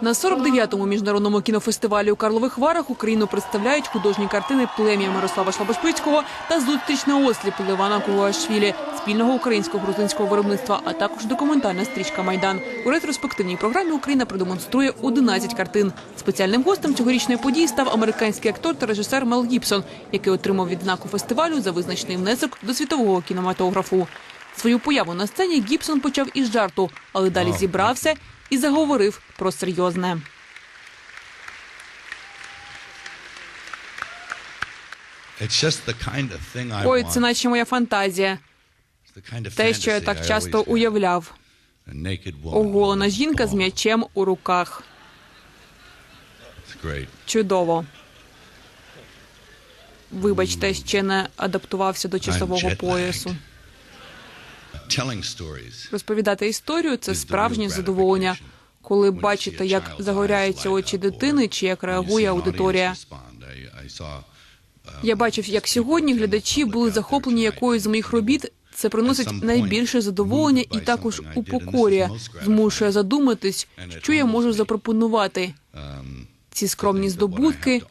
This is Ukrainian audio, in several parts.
На 49-му міжнародному кінофестивалі у Карлових Варах Україну представляють художні картини «Плем'я» Мирослава Шлабошпицького та «Зустріч на осліп» Ливана Кугуашвілі спільного українсько-грузинського виробництва, а також документальна стрічка Майдан. У ретроспективній програмі Україна продемонструє 11 картин. Спеціальним гостем цьогорічної події став американський актор та режисер Мел Гібсон, який отримав відзнаку фестивалю за визначений внесок до світового кінематографу. Свою появу на сцені Гібсон почав із жарту, але далі зібрався і заговорив про серйозне. Ой, це наче моя фантазія. Те, що я так часто уявляв. Оголена жінка з м'ячем у руках. Чудово. Вибачте, ще не адаптувався до часового поясу. Розповідати історію це справжнє задоволення, коли бачите, як загоряються очі дитини, чи як реагує аудиторія. um, Я бачив, як сьогодні глядачі були захоплені якоюсь з моїх робіт. Це приносить найбільше задоволення і також упокорює, змушує задуматись, що я можу запропонувати. Um, Ці скромні здобутки,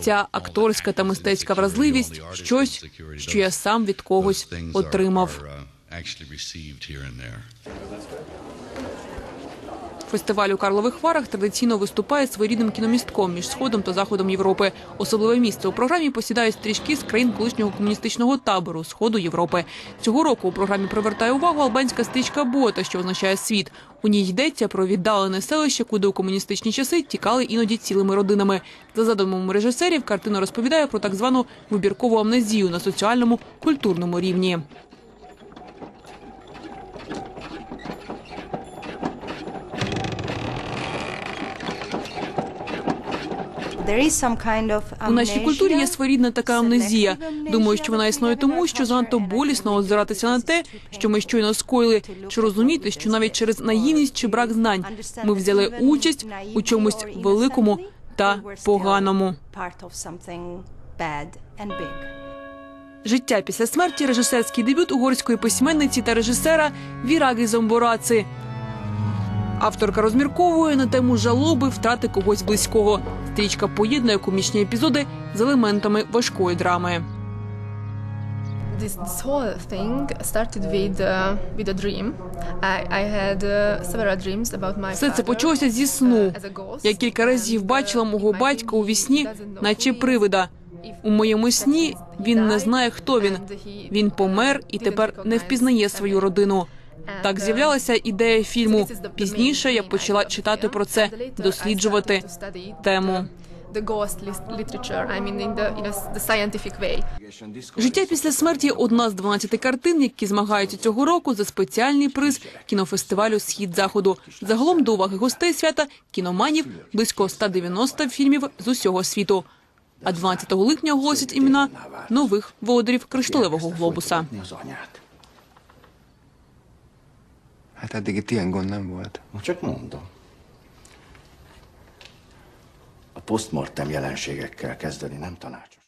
ця акторська та мистецька вразливість, щось, що я сам від когось отримав. Фестиваль у Карлових Варах традиційно виступає своєрідним кіномістком між сходом та заходом Європи. Особливе місце у програмі посідають стрічки з країн колишнього комуністичного табору сходу Європи. Цього року у програмі привертає увагу албанська стрічка Бота, що означає світ. У ній йдеться про віддалене селище, куди у комуністичні часи тікали іноді цілими родинами. За задумом режисерів, картина розповідає про так звану вибіркову амнезію на соціальному культурному рівні. У нашій культурі є своєрідна така амнезія. Думаю, що вона існує тому, що занадто болісно озиратися на те, що ми щойно скоїли, чи розуміти, що навіть через наївність чи брак знань ми взяли участь у чомусь великому та поганому. Життя після смерті режисерський дебют угорської письменниці та режисера Віраги Зомбораци. Авторка розмірковує на тему жалоби втрати когось близького. Стрічка поєднує комічні епізоди з елементами важкої драми. this this whole thing started with uh, with a dream. I, I had uh, several dreams about my Все це почалося зі uh, сну. a. Я кілька разів uh, бачила мого батька у вісні, наче привида. У моєму сні він не знає, хто він. Він uh, помер і тепер не впізнає свою родину. Так uh, з'являлася ідея фільму. Пізніше я почала читати про це, досліджувати тему. the- ghost literature, I mean, in the in the scientific way. Життя після смерті одна з 12 картин, які змагаються цього року за спеціальний приз кінофестивалю Схід заходу. Загалом до уваги гостей свята кіноманів близько 190 фільмів з усього світу. А 12 липня оголосять імена нових володарів кришталевого глобуса. Hát eddig itt ilyen gond nem volt. Csak mondom. A postmortem jelenségekkel kezdeni nem tanács.